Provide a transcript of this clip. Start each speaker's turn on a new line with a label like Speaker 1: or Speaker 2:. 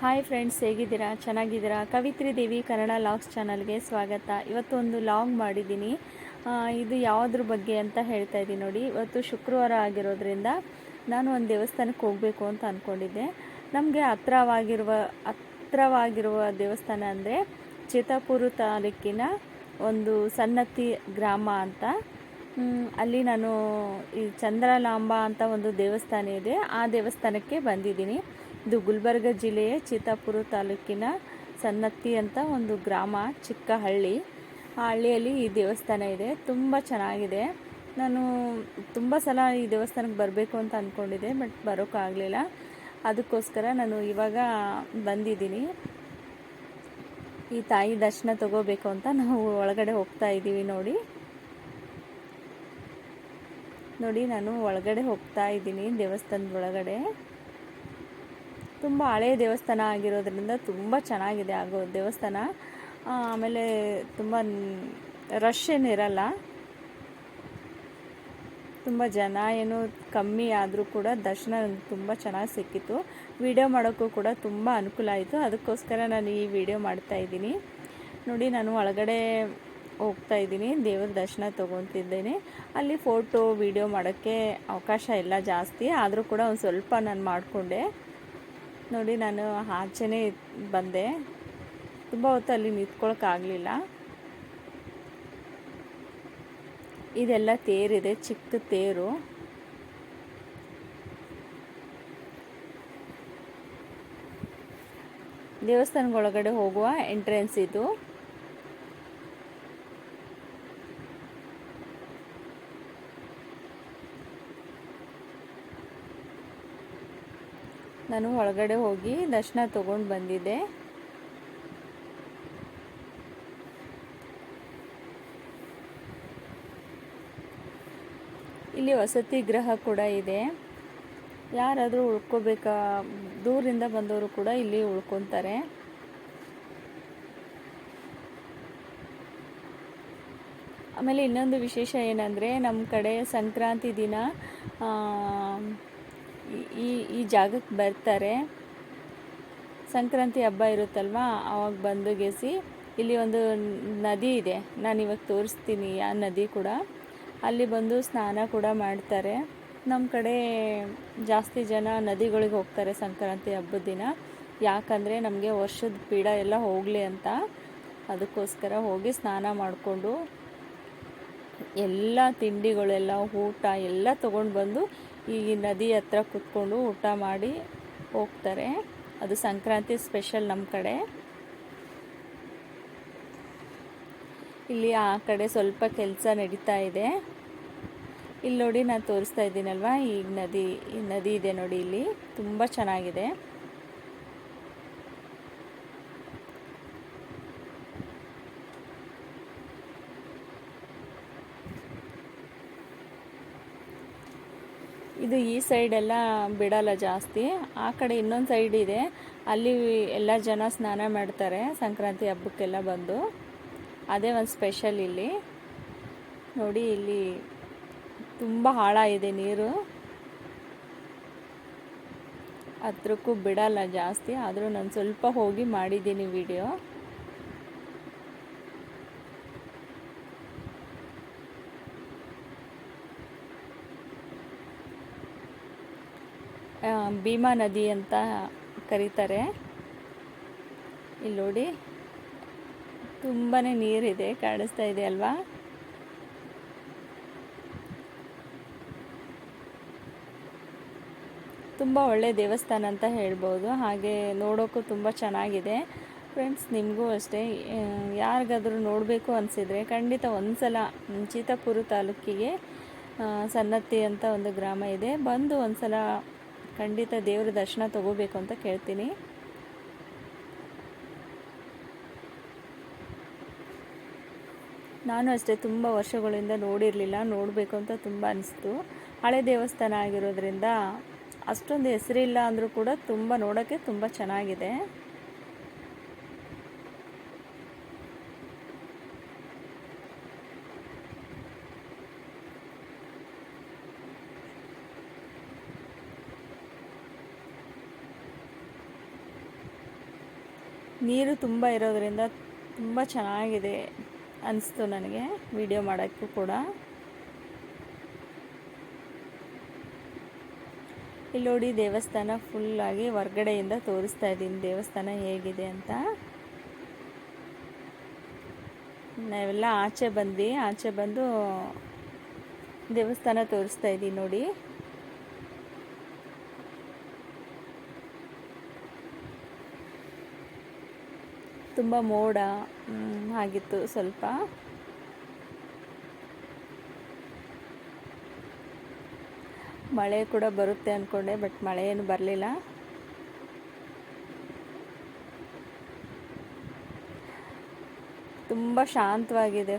Speaker 1: Hi friends ಹೇಗಿದ್ದೀರಾ? ಚೆನ್ನಾಗಿದ್ದೀರಾ? ಕವಿತ್ರಿ ದೇವಿ, Kannada logs ಚಾನಲ್ಗೆ ಸ್ವಾಗತ. ಇವತ್ತೊಂದು ಲಾಗ್ ಮಾಡಿದ್ದೀನಿ. ಇದು ಯಾವುದ್ರ ಬಗ್ಗೆ ಅಂತ ಹೇಳ್ತಾ ಇದ್ದೀನಿ ನೋಡಿ. ಇವತ್ತು ಶುಕ್ರವಾರ ಆಗಿರೋದ್ರಿಂದ ನಾನು ಒಂದು ದೇವಸ್ಥಾನಕ್ಕೆ ಹೋಗಬೇಕು ಅಂತ ಅಂದ್ಕೊಂಡಿದ್ದೆ ನಮಗೆ ಹತ್ರವಾಗಿರುವ ಹತ್ರವಾಗಿರುವ ದೇವಸ್ಥಾನ ಅಂದರೆ ಚಿತ್ತಾಪುರ ತಾಲೂಕಿನ ಒಂದು ಸನ್ನತಿ ಗ್ರಾಮ ಅಂತ. ಅಲ್ಲಿ ನಾನು ಈ ಚಂದ್ರಲಾಂಬ ಅಂತ ಒಂದು ದೇವಸ್ಥಾನ ಇದೆ. ಆ ದೇವಸ್ಥಾನಕ್ಕೆ ಬಂದಿದ್ದೀನಿ. ಇದು ಗುಲ್ಬರ್ಗ ಜಿಲ್ಲೆಯ ಚಿತ್ತಾಪುರ ತಾಲೂಕಿನ ಸನ್ನತ್ತಿ ಅಂತ ಒಂದು ಗ್ರಾಮ ಚಿಕ್ಕ ಹಳ್ಳಿ ಆ ಹಳ್ಳಿಯಲ್ಲಿ ಈ ದೇವಸ್ಥಾನ ಇದೆ. ತುಂಬ ಚೆನ್ನಾಗಿದೆ. ನಾನು ತುಂಬ ಸಲ ಈ ದೇವಸ್ಥಾನಕ್ಕೆ ಬರಬೇಕು ಅಂತ ಅಂದ್ಕೊಂಡಿದ್ದೆ ಬಟ್ ಬರೋಕ್ಕಾಗಲಿಲ್ಲ ಅದಕ್ಕೋಸ್ಕರ ನಾನು ಇವಾಗ ಬಂದಿದ್ದೀನಿ. ಈ ತಾಯಿ ದರ್ಶನ ತಗೋಬೇಕು ಅಂತ ನಾವು ಒಳಗಡೆ ಹೋಗ್ತಾ ಇದ್ದೀವಿ ನೋಡಿ. ನೋಡಿ, ನಾನು ಒಳಗಡೆ ಹೋಗ್ತಾ ಇದ್ದೀನಿ ದೇವಸ್ಥಾನದ ಒಳಗಡೆ. ತುಂಬ ಹಳೆಯ ದೇವಸ್ಥಾನ ಆಗಿರೋದ್ರಿಂದ ತುಂಬ ಚೆನ್ನಾಗಿದೆ ಆಗೋ ದೇವಸ್ಥಾನ. ಆಮೇಲೆ ತುಂಬ ರಶ್ ಏನಿರಲ್ಲ ತುಂಬ ಜನ ಏನು ಕಮ್ಮಿ ಆದರೂ ಕೂಡ ದರ್ಶನ ತುಂಬ ಚೆನ್ನಾಗಿ ಸಿಕ್ಕಿತ್ತು. ವಿಡಿಯೋ ಮಾಡೋಕ್ಕೂ ಕೂಡ ತುಂಬ ಅನುಕೂಲ ಆಯಿತು. ಅದಕ್ಕೋಸ್ಕರ ನಾನು ಈ ವಿಡಿಯೋ ಮಾಡ್ತಾ ಇದ್ದೀನಿ. ನೋಡಿ, ನಾನು ಒಳಗಡೆ ಹೋಗ್ತಾ ಇದ್ದೀನಿ. ದೇವರ ದರ್ಶನ ತೊಗೊತಿದ್ದೇನೆ. ಅಲ್ಲಿ ಫೋಟೋ, ವಿಡಿಯೋ ಮಾಡೋಕ್ಕೆ ಅವಕಾಶ ಇಲ್ಲ ಜಾಸ್ತಿ. ಆದರೂ ಕೂಡ ಒಂದು ಸ್ವಲ್ಪ ನಾನು ಮಾಡಿಕೊಂಡೆ. ನೋಡಿ, ನಾನು ಆಚೆನೇ ಬಂದೆ. ತುಂಬ ಹೊತ್ತು ಅಲ್ಲಿ ನಿಂತ್ಕೊಳಕ್ಕಾಗಲಿಲ್ಲ ಇದೆಲ್ಲ ತೇರಿದೆ, ಚಿಕ್ಕ ತೇರು. ದೇವಸ್ಥಾನಗಳೊಳಗಡೆ ಹೋಗುವ ಎಂಟ್ರೆನ್ಸ್ ಇದು. ನಾನು ಒಳಗಡೆ ಹೋಗಿ ದರ್ಶನ ತಗೊಂಡು ಬಂದಿದ್ದೆ. ಇಲ್ಲಿ ವಸತಿ ಗೃಹ ಕೂಡ ಇದೆ. ಯಾರಾದರೂ ಉಳ್ಕೋಬೇಕಾ, ದೂರಿಂದ ಬಂದವರು ಕೂಡ ಇಲ್ಲಿ ಉಳ್ಕೊತಾರೆ. ಆಮೇಲೆ ಇನ್ನೊಂದು ವಿಶೇಷ ಏನಂದರೆ ನಮ್ಮ ಕಡೆ ಸಂಕ್ರಾಂತಿ ದಿನ ಈ ಈ ಜಾಗಕ್ಕೆ ಬರ್ತಾರೆ. ಸಂಕ್ರಾಂತಿ ಹಬ್ಬ ಇರುತ್ತಲ್ವ? ಆವಾಗ ಬಂದು ಗೆಸಿ ಇಲ್ಲಿ ಒಂದು ನದಿ ಇದೆ. ನಾನು ಇವಾಗ ತೋರಿಸ್ತೀನಿ ಆ ನದಿ ಕೂಡ. ಅಲ್ಲಿ ಬಂದು ಸ್ನಾನ ಕೂಡ ಮಾಡ್ತಾರೆ. ನಮ್ಮ ಕಡೆ ಜಾಸ್ತಿ ಜನ ನದಿಗಳಿಗೆ ಹೋಗ್ತಾರೆ ಸಂಕ್ರಾಂತಿ ಹಬ್ಬದ ದಿನ. ಯಾಕಂದರೆ ನಮಗೆ ವರ್ಷದ ಪೀಡ ಎಲ್ಲ ಹೋಗಲಿ ಅಂತ. ಅದಕ್ಕೋಸ್ಕರ ಹೋಗಿ ಸ್ನಾನ ಮಾಡಿಕೊಂಡು ಎಲ್ಲ ತಿಂಡಿಗಳೆಲ್ಲ ಊಟ ಎಲ್ಲ ತೊಗೊಂಡು ಬಂದು ಈ ನದಿ ಹತ್ರ ಕುತ್ಕೊಂಡು ಊಟ ಮಾಡಿ ಹೋಗ್ತಾರೆ. ಅದು ಸಂಕ್ರಾಂತಿ ಸ್ಪೆಷಲ್ ನಮ್ಮ ಕಡೆ. ಇಲ್ಲಿ ಆ ಕಡೆ ಸ್ವಲ್ಪ ಕೆಲಸ ನಡೀತಾ ಇದೆ. ಇಲ್ಲಿ ನೋಡಿ ನಾನು ತೋರಿಸ್ತಾ ಇದ್ದೀನಲ್ವಾ? ಈ ನದಿ ಈ ನದಿ ಇದೆ ನೋಡಿ ಇಲ್ಲಿ. ತುಂಬ ಚೆನ್ನಾಗಿದೆ. ಇದು ಈ ಸೈಡೆಲ್ಲ ಬಿಡಲ್ಲ ಜಾಸ್ತಿ. ಆ ಕಡೆ ಇನ್ನೊಂದು ಸೈಡ್ ಇದೆ. ಅಲ್ಲಿ ಎಲ್ಲ ಜನ ಸ್ನಾನ ಮಾಡ್ತಾರೆ ಸಂಕ್ರಾಂತಿ ಹಬ್ಬಕ್ಕೆಲ್ಲ ಬಂದು. ಅದೇ ಒಂದು ಸ್ಪೆಷಲ್ ಇಲ್ಲಿ. ನೋಡಿ ಇಲ್ಲಿ ತುಂಬ ಹಾಳಾಗಿದೆ ನೀರು. ಹತ್ರಕ್ಕೂ ಬಿಡಲ್ಲ ಜಾಸ್ತಿ, ಆದರೂ ನಾನು ಸ್ವಲ್ಪ ಹೋಗಿ ಮಾಡಿದ್ದೀನಿ ವಿಡಿಯೋ ಭೀಮಾ ನದಿ ಅಂತ ಕರೀತಾರೆ. ಇಲ್ಲಿ ನೋಡಿ ತುಂಬಾ ನೀರಿದೆ, ಕಾಣಿಸ್ತಾ ಇದೆ ಅಲ್ವಾ? ತುಂಬ ಒಳ್ಳೆ ದೇವಸ್ಥಾನ ಅಂತ ಹೇಳ್ಬೋದು. ಹಾಗೆ ನೋಡೋಕ್ಕೂ ತುಂಬ ಚೆನ್ನಾಗಿದೆ. ಫ್ರೆಂಡ್ಸ್ ನಿಮಗೂ ಅಷ್ಟೇ. ಯಾರಿಗಾದರೂ ನೋಡಬೇಕು ಅನಿಸಿದರೆ ಖಂಡಿತ ಒಂದು ಸಲ ಚೀತಾಪುರ ತಾಲೂಕಿಗೆ ಸನ್ನತ್ತಿ ಸನ್ನತಿ ಅಂತ ಒಂದು ಗ್ರಾಮ ಇದೆ. ಬಂದು ಒಂದ್ಸಲ ಖಂಡಿತ ದೇವರ ದರ್ಶನ ತಗೋಬೇಕು ಅಂತ ಕೇಳ್ತೀನಿ. ನಾನು ಅಷ್ಟೇ ತುಂಬ ವರ್ಷಗಳಿಂದ ನೋಡಿರಲಿಲ್ಲ, ನೋಡಬೇಕು ಅಂತ ತುಂಬ ಅನಿಸ್ತು. ಹಳೆ ದೇವಸ್ಥಾನ ಆಗಿರೋದ್ರಿಂದ ಅಷ್ಟೊಂದು ಹೆಸರಿಲ್ಲ ಅಂದರೂ ಕೂಡ ತುಂಬ ನೋಡೋಕ್ಕೆ ತುಂಬ ಚೆನ್ನಾಗಿದೆ. ನೀರು ತುಂಬ ಇರೋದರಿಂದ ತುಂಬ ಚೆನ್ನಾಗಿದೆ ಅನಿಸ್ತು ನನಗೆ ವಿಡಿಯೋ ಮಾಡೋಕ್ಕೂ ಕೂಡ. ಇಲ್ಲಿ ನೋಡಿ ದೇವಸ್ಥಾನ ಫುಲ್ಲಾಗಿ ಹೊರ್ಗಡೆಯಿಂದ ತೋರಿಸ್ತಾ ಇದ್ದೀನಿ. ದೇವಸ್ಥಾನ ಹೇಗಿದೆ ಅಂತ. ನಾವೆಲ್ಲ ಆಚೆ ಬಂದ್ವಿ. ಆಚೆ ಬಂದು ದೇವಸ್ಥಾನ ತೋರಿಸ್ತಾ ಇದ್ದೀನಿ ನೋಡಿ. ತುಂಬ ಮೋಡ ಆಗಿತ್ತು ಸ್ವಲ್ಪ. ಮಳೆ ಕೂಡ ಬರುತ್ತೆ ಅಂದ್ಕೊಂಡೆ ಬಟ್ ಮಳೆ ಏನು ಬರಲಿಲ್ಲ. ತುಂಬ ಶಾಂತವಾಗಿದೆ